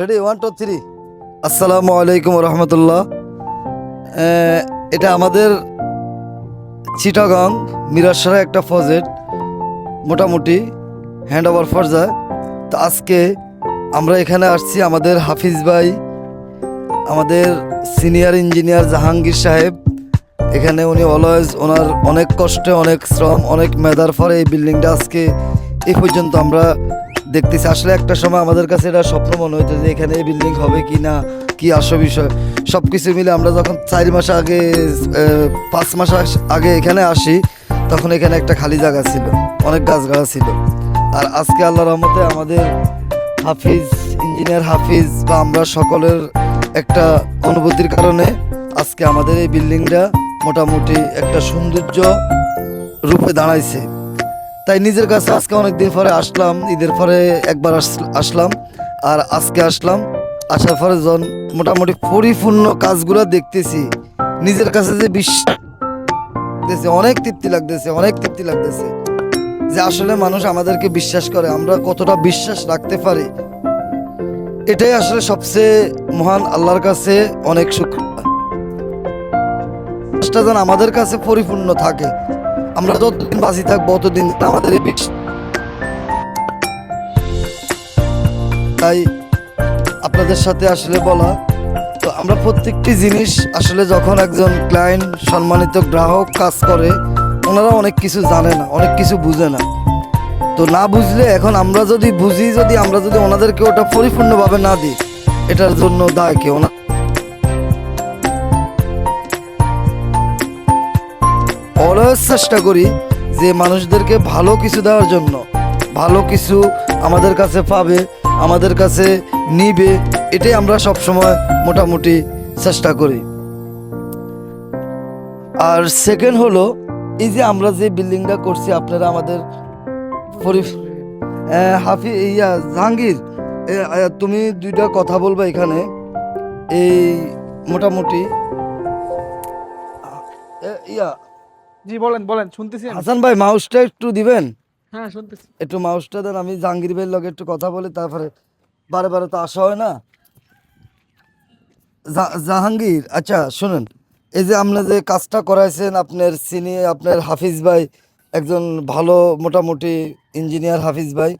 Ready one two three আসসালামু আলাইকুম রহমতুল্লাহ এটা আমাদের চিটাগাং মিরাসরা একটা প্রজেক্ট মোটামুটি হ্যান্ড ওভার ফর যায় তো আজকে আমরা এখানে আসছি আমাদের হাফিজ ভাই, আমাদের সিনিয়র ইঞ্জিনিয়ার জাহাঙ্গীর সাহেব। এখানে উনি অলওয়েজ ওনার অনেক কষ্টে, অনেক শ্রম, অনেক মেধার পরে এই বিল্ডিংটা আজকে এই পর্যন্ত আমরা দেখতেছি, আসলে একটা সময় আমাদের কাছে এটা স্বপ্ন মনে হতো যে এখানে এই বিল্ডিং হবে কি না, কি আসো বিষয়। সব কিছু মিলে আমরা যখন চার মাস আগে পাঁচ মাস আগে এখানে আসি, তখন এখানে একটা খালি জায়গা ছিল, অনেক গাছগাড়া ছিল। আর আজকে আল্লাহ রহমতে আমাদের হাফিজ, ইঞ্জিনিয়ার হাফিজ বা আমরা সকলের একটা অনুভূতির কারণে আজকে আমাদের এই বিল্ডিংটা মোটামুটি একটা সৌন্দর্য রূপে দাঁড়াইছে। তাই নিজের কাছে আজকে অনেকদিন পরে আসলাম, ঈদের পরে একবার আসলাম আর আজকে আসলাম। আসার পরে যখন মোটামুটি পরিপূর্ণ কাজগুলো দেখতেছি, নিজের কাছে যে বিশ্বাস অনেক তৃপ্তি লাগতেছে, অনেক তৃপ্তি লাগতেছে যে আসলে মানুষ আমাদেরকে বিশ্বাস করে, আমরা কতটা বিশ্বাস রাখতে পারি। এটাই আসলে সবচেয়ে মহান আল্লাহর কাছে অনেক বিশ্বাসটা যেন আমাদের কাছে পরিপূর্ণ থাকে। আমরা যতদিন বাঁচি থাকব ততদিন আমাদের তাই আপনাদের সাথে আসলে বলা, তো আমরা প্রত্যেকটি জিনিস আসলে যখন একজন ক্লায়েন্ট সম্মানিত গ্রাহক কাজ করে, ওনারা অনেক কিছু জানে না, অনেক কিছু বুঝে না। তো না বুঝলে এখন আমরা যদি বুঝি, যদি আমরা যদি ওনাদেরকে ওটা পরিপূর্ণভাবে না দিই, এটার জন্য দায় কে? ওনা চেষ্টা করি যে মানুষদেরকে ভালো কিছু দেওয়ার জন্য। ভালো কিছু আমাদের কাছে পাবে, আমাদের কাছে নিবে, এটাই আমরা সব সময় মোটামুটি চেষ্টা করি। আর সেকেন্ড হলো, এই যে আমরা যে বিল্ডিংটা করছি, আপনারা আমাদের হাফি ইয়া, জাহাঙ্গীর তুমি দুইটা কথা বলবে এখানে। এই মোটামুটি ইয়া জি বলেন বলেন শুনতেছি হাসান ভাই মাউসটা একটু দিবেন? হ্যাঁ শুনতেছি। একটু মাউসটা দেন আমি জাহাঙ্গীর ভাইয়ের লগে একটু কথা বলি তারপরে বারে বারে তো আসা হয় না। জাহাঙ্গীর আচ্ছা শুনুন এই যে আপনি যে কাজটা করাইছেন আপনার সিনি আপনার হাফিজ ভাই একজন ভালো মোটামুটি ইঞ্জিনিয়ার হাফিজ ভাই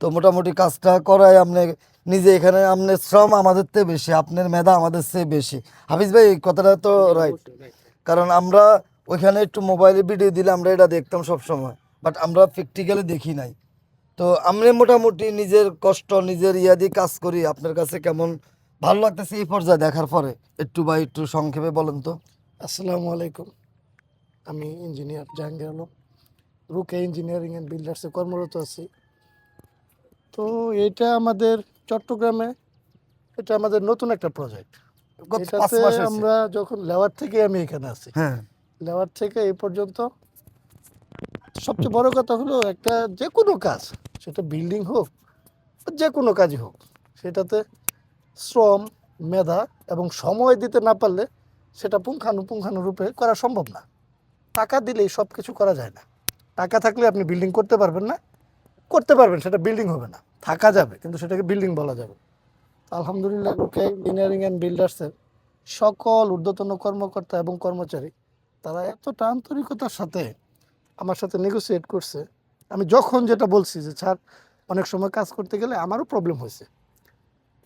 তো মোটামুটি কাজটা করায় আপনি নিজে এখানে আপনার শ্রম আমাদের থেকে বেশি আপনার মেধা আমাদের চেয়ে বেশি। হাফিজ ভাই কথাটা তো রাইট কারণ আমরা ওইখানে একটু মোবাইলে ভিডিও দিলে আমরা এটা দেখতাম সব সময় বাট আমরা প্র্যাকটিক্যালি দেখি নাই। তো আমরা মোটামুটি নিজের কষ্ট নিজের ইয়া দিয়ে কাজ করি। আপনার কাছে কেমন ভালো লাগতেছে এই পর্যায়ে দেখার পরে? একটু বা একটু সংক্ষেপে বলেন তো। আসসালামু আলাইকুম। আমি ইঞ্জিনিয়ার জাহাঙ্গীর আলম। রুকে ইঞ্জিনিয়ারিং অ্যান্ড বিল্ডার্সে কর্মরত আছি। তো এটা আমাদের চট্টগ্রামে এটা আমাদের নতুন একটা প্রজেক্ট আমরা যখন লেওয়ার থেকে আমি এখানে আছি হ্যাঁ। লেওয়ার থেকে এই পর্যন্ত সবচেয়ে বড় কথা হলো একটা যে কোনো কাজ, সেটা বিল্ডিং হোক যে কোনো কাজই হোক, সেটাতে শ্রম, মেধা এবং সময় দিতে না পারলে সেটা পুঙ্খানুপুঙ্খানু রূপে করা সম্ভব না। টাকা দিলেই সব কিছু করা যায় না। টাকা থাকলে আপনি বিল্ডিং করতে পারবেন না, করতে পারবেন, সেটা বিল্ডিং হবে না, থাকা যাবে, কিন্তু সেটাকে বিল্ডিং বলা যাবে। আলহামদুলিল্লাহ ইঞ্জিনিয়ারিং অ্যান্ড বিল্ডার্সের সকল ঊর্ধ্বতন কর্মকর্তা এবং কর্মচারী তারা এতটা আন্তরিকতার সাথে আমার সাথে নেগোসিয়েট করছে। আমি যখন যেটা বলছি যে, স্যার, অনেক সময় কাজ করতে গেলে আমারও প্রবলেম হয়েছে।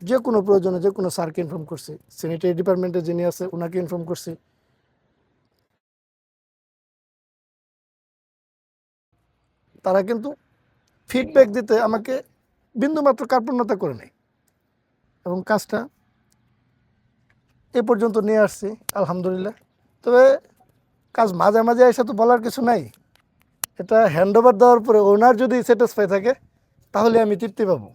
যে কোনো প্রয়োজনে যে কোনো স্যারকে ইনফর্ম করছি। স্যানিটারি ডিপার্টমেন্টে যিনি আছে ওনাকে ইনফর্ম করছি। তারা কিন্তু ফিডব্যাক দিতে আমাকে বিন্দুমাত্র কার্পণ্যতা করে নেই এবং কাজটা এ পর্যন্ত নিয়ে আসছি, আলহামদুলিল্লাহ। তবে কাজ মাঝে মাঝে এসে তো বলার কিছু নাই। এটা হ্যান্ড ওভার দেওয়ার পরে ওনার যদি স্যাটিসফাই থাকে তাহলে আমি তৃপ্তি পাবো।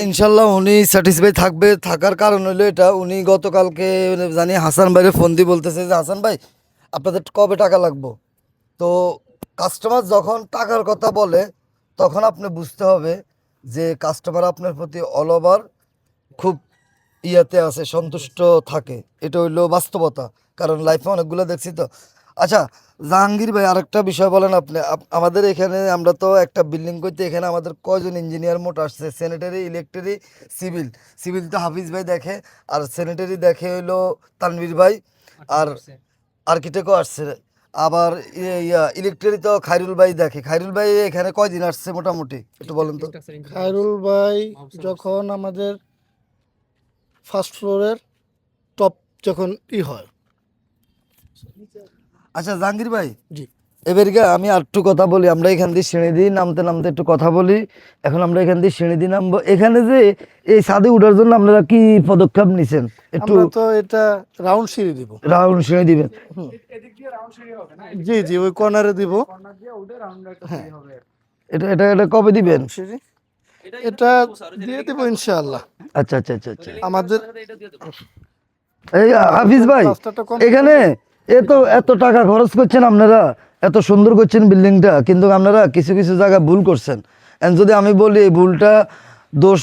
ইনশাল্লাহ- উনি স্যাটিসফাই থাকবে। থাকার কারণ হলো এটা। উনি গতকালকে জানি হাসান ভাইরে ফোন দিয়ে বলতেছে যে হাসান ভাই আপনাদের কবে টাকা লাগবো? তো কাস্টমার যখন টাকার কথা বলে তখন আপনি বুঝতে হবে যে কাস্টমার আপনার প্রতি অল ওভার খুব ইয়াতে আছে সন্তুষ্ট থাকে। এটা হইল বাস্তবতা। কারণ লাইফে অনেকগুলো দেখছি তো। আচ্ছা জাহাঙ্গীর ভাই আরেকটা বিষয় বলেন আপনি। আমাদের এখানে আমরা তো একটা বিল্ডিং করতে এখানে আমাদের কয়জন ইঞ্জিনিয়ার মোট আসছে? স্যানিটারি ইলেকট্রিক সিভিল সিভিল তো হাফিজ ভাই দেখে আর স্যানিটারি দেখে হইল তানভীর ভাই আর আর্কিটেক্টও আসছে। আবার ইয়ে- ইলেকট্রিক তো খাইরুল ভাই দেখে। খাইরুল ভাই এখানে কয়দিন আসছে মোটামুটি? একটু বলেন তো। খাইরুল ভাই যখন আমাদের ফার্স্ট ফ্লোরের টপ যখন ই হয় আচ্ছা জাহাঙ্গীর ভাই জি। এবারকে আমি আর একটু কথা বলি আমরা এখান দিয়ে সিঁড়ি দিয়ে নামতে নামতে একটু কথা বলি। এখন আমরা এখান দিয়ে সিঁড়ি দিয়ে নামবো। এখানে যে এই ছাদে উঠার জন্য আপনারা কি পদক্ষেপ নিছেন? একটু তো এটা রাউন্ড সিঁড়ি দিব। রাউন্ড সিঁড়ি দিবেন? এদিক দিয়ে রাউন্ড সিঁড়ি হবে না জি জি ওই কর্নারে দিব। কর্নার দিয়ে উঠে রাউন্ড একটা সিঁড়ি হবে এটা এটা এটা কবে দিবেন? সিঁড়ি? এটা দিয়ে দিব ইনশাআল্লাহ। আচ্ছা আচ্ছা আচ্ছা আচ্ছা। আমাদের এই হাফিজ ভাই এখানে এত এত টাকা খরচ করছেন আপনারা, এত সুন্দর করছেন বিল্ডিংটা, কিন্তু আপনারা কিছু কিছু জায়গায় ভুল করছেন। And যদি আমি বলি এই ভুলটা দোষ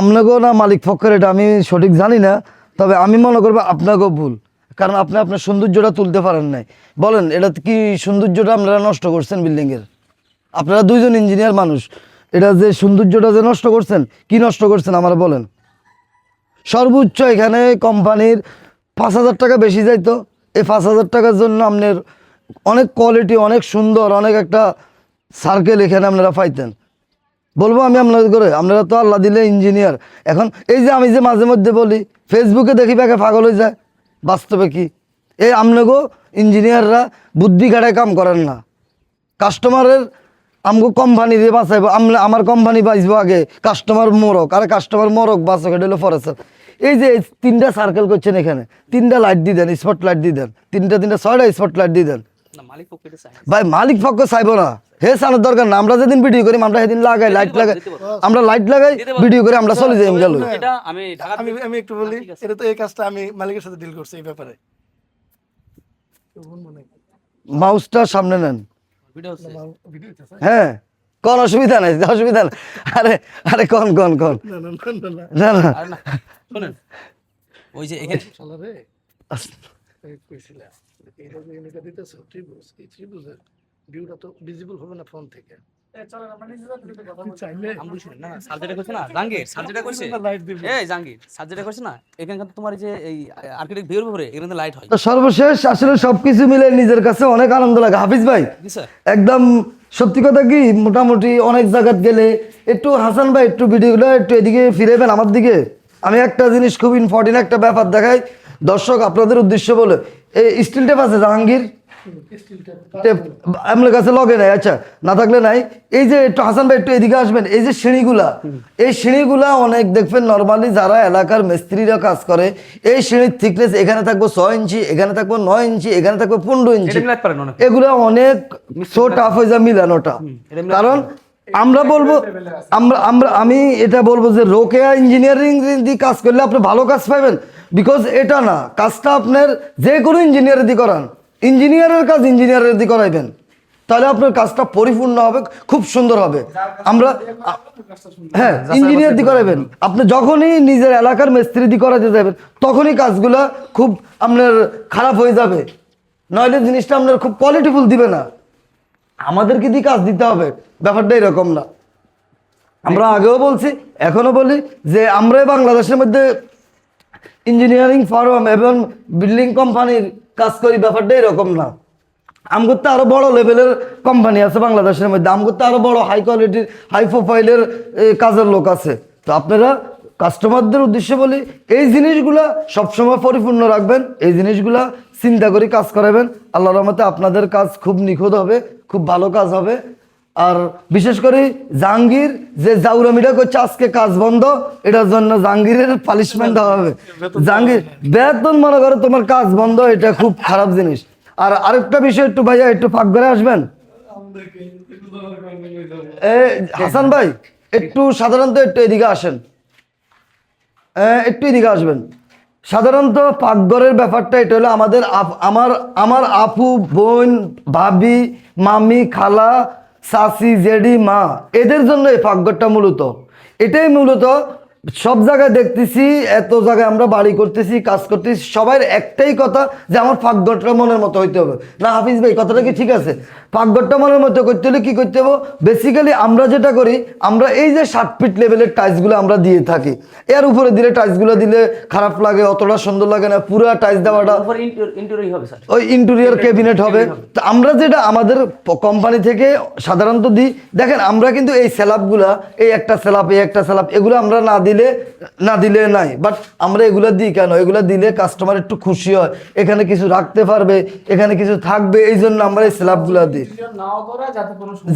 আপনাকেও না, মালিক পক্ষের, এটা আমি সঠিক জানি না, তবে আমি মনে করব আপনাকেও ভুল। কারণ আপনি আপনার সৌন্দর্যটা তুলতে পারেন নাই। বলেন, এটা কি সৌন্দর্যটা আপনারা নষ্ট করছেন বিল্ডিংয়ের? আপনারা দুইজন ইঞ্জিনিয়ার মানুষ, এটা যে সৌন্দর্যটা যে নষ্ট করছেন, কি নষ্ট করছেন আমার বলেন। সর্বোচ্চ এখানে কোম্পানির পাঁচ হাজার টাকা বেশি যাইতো। এই পাঁচ হাজার টাকার জন্য আপনার অনেক কোয়ালিটি অনেক সুন্দর, অনেক একটা সার্কেল এখানে আপনারা পাইতেন। বলব আমি আপনাদের করে, আপনারা তো আল্লাহ দিলে ইঞ্জিনিয়ার এখন এই যে আমি যে মাঝে মধ্যে বলি ফেসবুকে দেখি ব্যাগে পাগল হয়ে যায়। বাস্তবে কি? এই আপনাকেও ইঞ্জিনিয়াররা বুদ্ধি খাটায় কাম করেন না। কাস্টমারের আমগো কোম্পানি দিয়ে বাঁচাইবো আমার কোম্পানি বাঁচবো আগে। কাস্টমার মরক আরে কাস্টমার মরক বাঁচক এটা হলো ফরেস্টার এই যে তিনটা সার্কেল করছেন এখানে তিনটা লাইট দিয়ে দেন স্পট লাইট দিয়ে দেন তিনটা তিনটা ছয়টা স্পট লাইট দিয়ে দেন। ভাই মালিক পক্ষ চাইব না। হে সানোর দরকার না আমরা যেদিন ভিডিও করি আমরা সেদিন লাগাই লাইট লাগাই আমরা লাইট লাগাই ভিডিও করে আমরা চলে যাই গেল। আমি আমি আমি একটু বলি এটা তো এই কাজটা আমি মালিকের সাথে ডিল করছি এই ব্যাপারে। মাউসটা সামনে নেন। হ্যাঁ। কোন অসুবিধা নাই অসুবিধা নাই। আরে আরে কন কন কন? না না শুনেন ওই যে এখানে শালা রে। এই কইছিলা এটা যে এটা দিতেছো? ত্রিভুজ এই ত্রিভুজের? ভিউটা তো ভিজিবল হবে না ফোন থেকে। চলো আমরা নিজে যাতে কথা বলি চাইলে আমি বলছি না সার্জারিটা করছে না? জাঙ্গির সার্জারিটা করছে। লাইট দিব। এই জাঙ্গির সার্জারিটা করছে না? এখানকার তোমার যে এই আর্কিটেক্ট ভিউর উপরে এখানে লাইট হয়। সর্বশেষ আসলে সবকিছু মিলে নিজের কাছে অনেক আনন্দ লাগে। হাফিজ ভাই একদম সত্যি কথা কি, মোটামুটি অনেক জায়গাত গেলে একটু হাসান ভাই, একটু ভিডিওগুলো একটু এদিকে ফিরেবেন আমার দিকে। আমি একটা জিনিস খুব ইম্পর্টেন্ট একটা ব্যাপার দেখাই। দর্শক, আপনাদের উদ্দেশ্য বলে এই স্টিল টেপ আছে জাহাঙ্গীর? কাছে লগে নাই আচ্ছা না থাকলে নাই। এই যে একটু হাসান ভাই একটু এদিকে আসবেন এই যে সিঁড়িগুলা এই সিঁড়িগুলা অনেক দেখবেন নর্মালি যারা এলাকার মিস্ত্রিরা কাজ করে এই সিঁড়ির থিকনেস এখানে থাকব ছয় ইঞ্চি এখানে থাকব নয় ইঞ্চি এখানে থাকব পনেরো ইঞ্চি। অনেক। এগুলো অনেক সো টাফ হয়ে যায় মিলানোটা। কারণ আমরা বলব আমরা আমরা আমি এটা বলব যে রোকেয়া ইঞ্জিনিয়ারিং দিয়ে কাজ করলে আপনি ভালো কাজ পাবেন। বিকজ এটা না কাজটা আপনার যে কোনো ইঞ্জিনিয়ারের দিয়ে করান। ইঞ্জিনিয়ারের কাজ ইঞ্জিনিয়ারের দিয়ে করাইবেন। তাহলে আপনার কাজটা পরিপূর্ণ হবে খুব সুন্দর হবে। আমরা হ্যাঁ ইঞ্জিনিয়ার দিয়ে করাবেন আপনি যখনই নিজের এলাকার মিস্ত্রি দিয়ে করাতে যাবেন তখনই কাজগুলা খুব আপনার খারাপ হয়ে যাবে। নইলে জিনিসটা আপনার খুব কোয়ালিটিফুল দিবে না। আমাদেরকে দিয়ে কাজ দিতে হবে। ব্যাপারটা এরকম না। আমরা আগেও বলছি এখনও বলি যে আমরাই বাংলাদেশের মধ্যে ইঞ্জিনিয়ারিং ফার্ম এবং বিল্ডিং কোম্পানির কাজ করি ব্যাপারটা এরকম না। আমগর তো আরও বড় লেভেলের কোম্পানি আছে বাংলাদেশের মধ্যে। আমগর তো আরও বড় হাই কোয়ালিটির হাই প্রোফাইলের কাজের লোক আছে। তো আপনারা কাস্টমারদের উদ্দেশ্যে বলি, এই জিনিসগুলা সবসময় পরিপূর্ণ রাখবেন। এই জিনিসগুলা চিন্তা করে কাজ করাবেন। আল্লাহ রহমতে আপনাদের কাজ খুব নিখুঁত হবে, খুব ভালো কাজ হবে। আর বিশেষ করে জাহাঙ্গীর যে জাউরামিটা করছে আজকে কাজ বন্ধ এটার জন্য জাহাঙ্গীরের পালিশমেন্ট দেওয়া হবে। জাহাঙ্গীর বেতন মনে করো তোমার কাজ বন্ধ এটা খুব খারাপ জিনিস। আর আরেকটা বিষয় একটু ভাইয়া একটু ফাঁক করে আসবেন? এ, হাসান ভাই একটু সাধারণত একটু এদিকে আসেন। একটু এদিকে আসবেন। সাধারণত পাকঘরের ব্যাপারটা এটা হলো আমাদের আমার আমার আপু বোন ভাবি মামি খালা সাসি জেডি মা। এদের জন্য এই পাকঘরটা মূলত। এটাই মূলত সব জায়গায় দেখতেছি এত জায়গায় আমরা বাড়ি করতেছি কাজ করতেছি সবার একটাই কথা যে আমার ফাঁকঘরটা মনের মতো হইতে হবে। না হাফিজ ভাই কথাটা কি ঠিক আছে? ফাঁকঘরটা মনের মতো করতে হলে কি করতে হবে? বেসিক্যালি আমরা যেটা করি আমরা এই যে ষাট ফিট লেভেলের টাইলসগুলো আমরা দিয়ে থাকি। এর উপরে দিলে টাইলসগুলো দিলে খারাপ লাগে অতটা সুন্দর লাগে না পুরো টাইলস দেওয়াটা ওই ইন্টেরিয়র ক্যাবিনেট হবে। তো আমরা যেটা আমাদের কোম্পানি থেকে সাধারণত দিই দেখেন আমরা কিন্তু এই স্যালাপগুলা এই একটা স্যালাপ এই একটা স্যালাপ এগুলো আমরা না দিলে না দিলে নাই। বাট আমরা এগুলো দিই কেন? এগুলো দিলে কাস্টমার একটু খুশি হয়। এখানে কিছু রাখতে পারবে এখানে কিছু থাকবে এই জন্য আমরা এই স্ল্যাবগুলো দিই।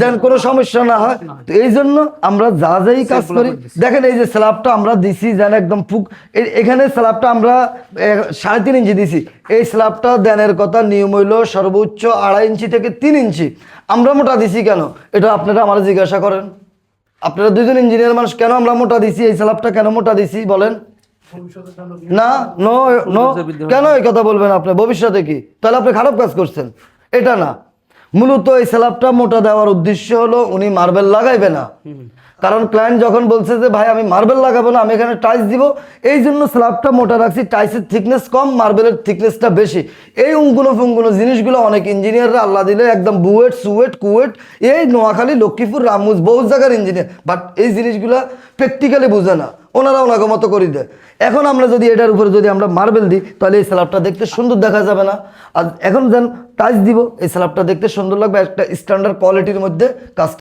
যেন কোনো সমস্যা না হয় তো এই জন্য আমরা যা যাই কাজ করি। দেখেন এই যে স্ল্যাবটা আমরা দিছি যেন একদম ফুক এখানে স্ল্যাবটা আমরা সাড়ে তিন ইঞ্চি দিছি। এই স্ল্যাবটা দেনের কথা নিয়ম হইল সর্বোচ্চ আড়াই ইঞ্চি থেকে তিন ইঞ্চি। আমরা মোটা দিছি কেন? এটা আপনারা আমার জিজ্ঞাসা করেন। আপনারা দুইজন ইঞ্জিনিয়ার মানুষ, কেন আমরা মোটা দিছি? এই সালাপটা কেন মোটা দিছি? বলেন। না নো নো। কেন এই কথা বলবেন আপনি? ভবিষ্যতে কি? তাহলে আপনি খারাপ কাজ করছেন। এটা না। মূলত এই স্ল্যাবটা মোটা দেওয়ার উদ্দেশ্য হলো, উনি মার্বেল লাগাইবে না। কারণ ক্লায়েন্ট যখন বলছে যে, ভাই, আমি মার্বেল লাগাবো না, আমি এখানে টাইলস দিব, এই জন্য স্ল্যাবটা মোটা রাখছি টাইলসের থিকনেস কম মার্বেলের থিকনেসটা বেশি। এই উঙ্গুলো ফুঙ্গুলো জিনিসগুলো অনেক ইঞ্জিনিয়াররা আল্লাহ দিলে একদম বুয়েট, সুয়েট, কুয়েট, এই নোয়াখালী, লক্ষ্মীপুর, রামুজ, বহু জায়গার ইঞ্জিনিয়ার বাট এই জিনিসগুলো প্র্যাকটিক্যালি বোঝে না। ওনারা ওনাকে মতো করে দেয়। এখন আমরা যদি এটার উপরে যদি আমরা মার্বেল দিই, তাহলে এই স্ল্যাবটা দেখতে সুন্দর দেখা যাবে না। আর এখন যেন টাইলস দিব, এই স্ল্যাবটা দেখতে সুন্দর লাগবে। একটা স্ট্যান্ডার্ড কোয়ালিটির মধ্যে কাজ